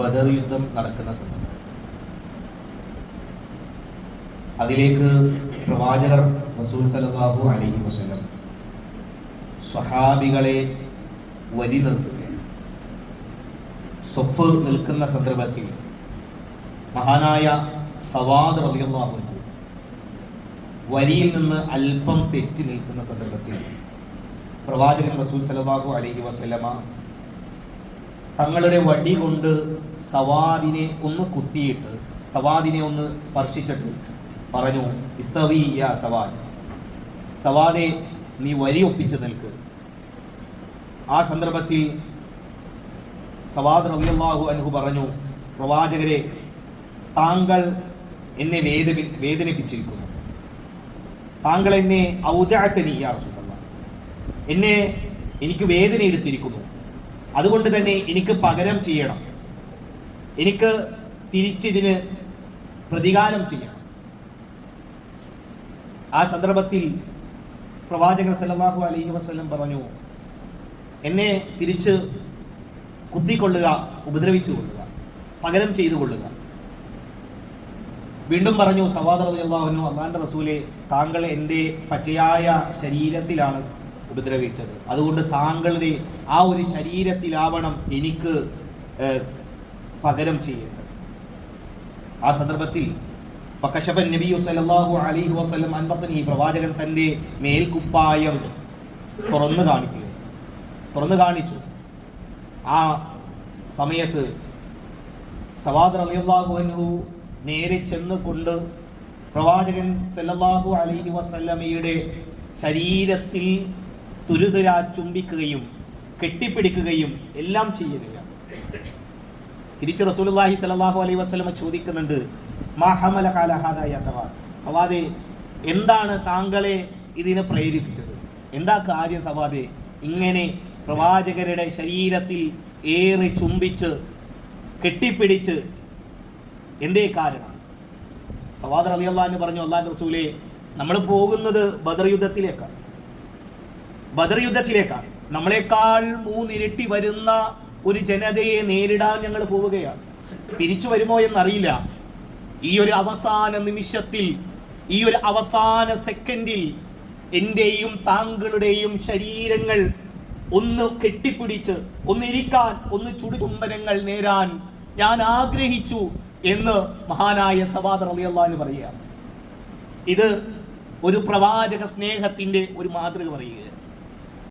ബദർ യുദ്ധം നടക്കുന്ന സമയം. അതിലേക്ക് പ്രവാചകർ റസൂൽ സല്ലല്ലാഹു അലൈഹി വസല്ലം സ്വഹാബികളെ വരി നിർത്തുകയാണ്. സൊഫ് നിൽക്കുന്ന സന്ദർഭത്തിൽ മഹാനായ സവാദ് അൻഹു വരിയിൽ നിന്ന് അല്പം തെറ്റി നിൽക്കുന്ന സന്ദർഭത്തിൽ പ്രവാചകൻ റസൂൽ സല്ലല്ലാഹു അലൈഹി വസല്ലമ തങ്ങളുടെ വടി കൊണ്ട് സവാദിനെ ഒന്ന് കുത്തിയിട്ട് സവാദിനെ ഒന്ന് സ്പർശിച്ചിട്ട് പറഞ്ഞു ഇസ്തവി യാ സവാദ് സവാദെ നീ വരി ഒപ്പിച്ച് നിൽക്ക്. ആ സന്ദർഭത്തിൽ സവാദ് റബിയാഹു അനുഹു പറഞ്ഞു പ്രവാചകരെ താങ്കൾ എന്നെ വേദനി വേദനിപ്പിച്ചിരിക്കുന്നു. താങ്കൾ എന്നെ ഔജാറ്റനി യാ റസൂലുള്ള എന്നെ എനിക്ക് വേദന എടുത്തിരിക്കുന്നു അതുകൊണ്ട് തന്നെ എനിക്ക് പകരം ചെയ്യണം. എനിക്ക് തിരിച്ചിതിന് പ്രതികാരം ചെയ്യണം. ആ സന്ദർഭത്തിൽ പ്രവാചകൻ സല്ലല്ലാഹു അലൈഹി വസ്ലം പറഞ്ഞു എന്നെ തിരിച്ച് കുത്തിക്കൊള്ളുക ഉപദ്രവിച്ചു കൊള്ളുക പകരം ചെയ്തു കൊള്ളുക. വീണ്ടും പറഞ്ഞു സവാദ് അള്ളാഹുനു അള്ളാന്റെ റസൂലെ താങ്കൾ എന്റെ പച്ചയായ ശരീരത്തിലാണ് ഉപദ്രവിച്ചത്. അതുകൊണ്ട് താങ്കളുടെ ആ ഒരു ശരീരത്തിലാവണം എനിക്ക് പകരം ചെയ്യേണ്ടത്. ആ സന്ദർഭത്തിൽ ഫക്കശഫൻ നബിയു സല്ലല്ലാഹു അലൈഹി വസല്ലം അൻപത്തനി പ്രവാചകൻ തന്റെ മേൽക്കുപ്പായം തുറന്നു കാണിക്കുക തുറന്നു കാണിച്ചു. ആ സമയത്ത് സവാദ് റളിയല്ലാഹു അൻഹു നേരെ ചെന്ന് കൊണ്ട് പ്രവാചകൻ സല്ലല്ലാഹു അലൈഹി വസല്ലമയുടെ ശരീരത്തിൽ തുരുതുര ചുംബിക്കുകയും കെട്ടിപ്പിടിക്കുകയും എല്ലാം ചെയ്യുകയാണ് തിരിച്ച് റസൂലുള്ളാഹി സലാഹു അലൈഹി വസ്ലമ ചോദിക്കുന്നുണ്ട് മാ ഹമല ഖാല ഹാദാ യാ സവാദ്? സവാദേ എന്താണ് താങ്കളെ ഇതിനെ പ്രേരിപ്പിച്ചത്? എന്താ കാര്യം സവാദെ? ഇങ്ങനെ പ്രവാചകരുടെ ശരീരത്തിൽ ഏറെ ചുംബിച്ച് കെട്ടിപ്പിടിച്ച് എന്തേ കാരണം? സവാദ് അള്ളഹാന്ന് പറഞ്ഞു അള്ളാഹ് റസൂലെ നമ്മൾ പോകുന്നത് ബദർ യുദ്ധത്തിലേക്കാണ്. ബദർ യുദ്ധത്തിലേക്കാണ്. നമ്മളെക്കാൾ മൂന്നിരട്ടി വരുന്ന ഒരു ജനതയെ നേരിടാൻ ഞങ്ങൾ പോവുകയാണ്. തിരിച്ചു വരുമോ എന്നറിയില്ല. ഈ ഒരു അവസാന നിമിഷത്തിൽ ഈ ഒരു അവസാന സെക്കൻഡിൽ എന്റെയും താങ്കളുടെയും ശരീരങ്ങൾ ഒന്ന് കെട്ടിപ്പിടിച്ച് ഒന്ന് ഇരിക്കാൻ ഒന്ന് ചുടുചുംബനങ്ങൾ നേരാൻ ഞാൻ ആഗ്രഹിച്ചു എന്ന് മഹാനായ സവാദർ അലിയല്ലാന്ന് പറയുക ഇത് ഒരു പ്രവാചക സ്നേഹത്തിന്റെ ഒരു മാതൃക പറയുക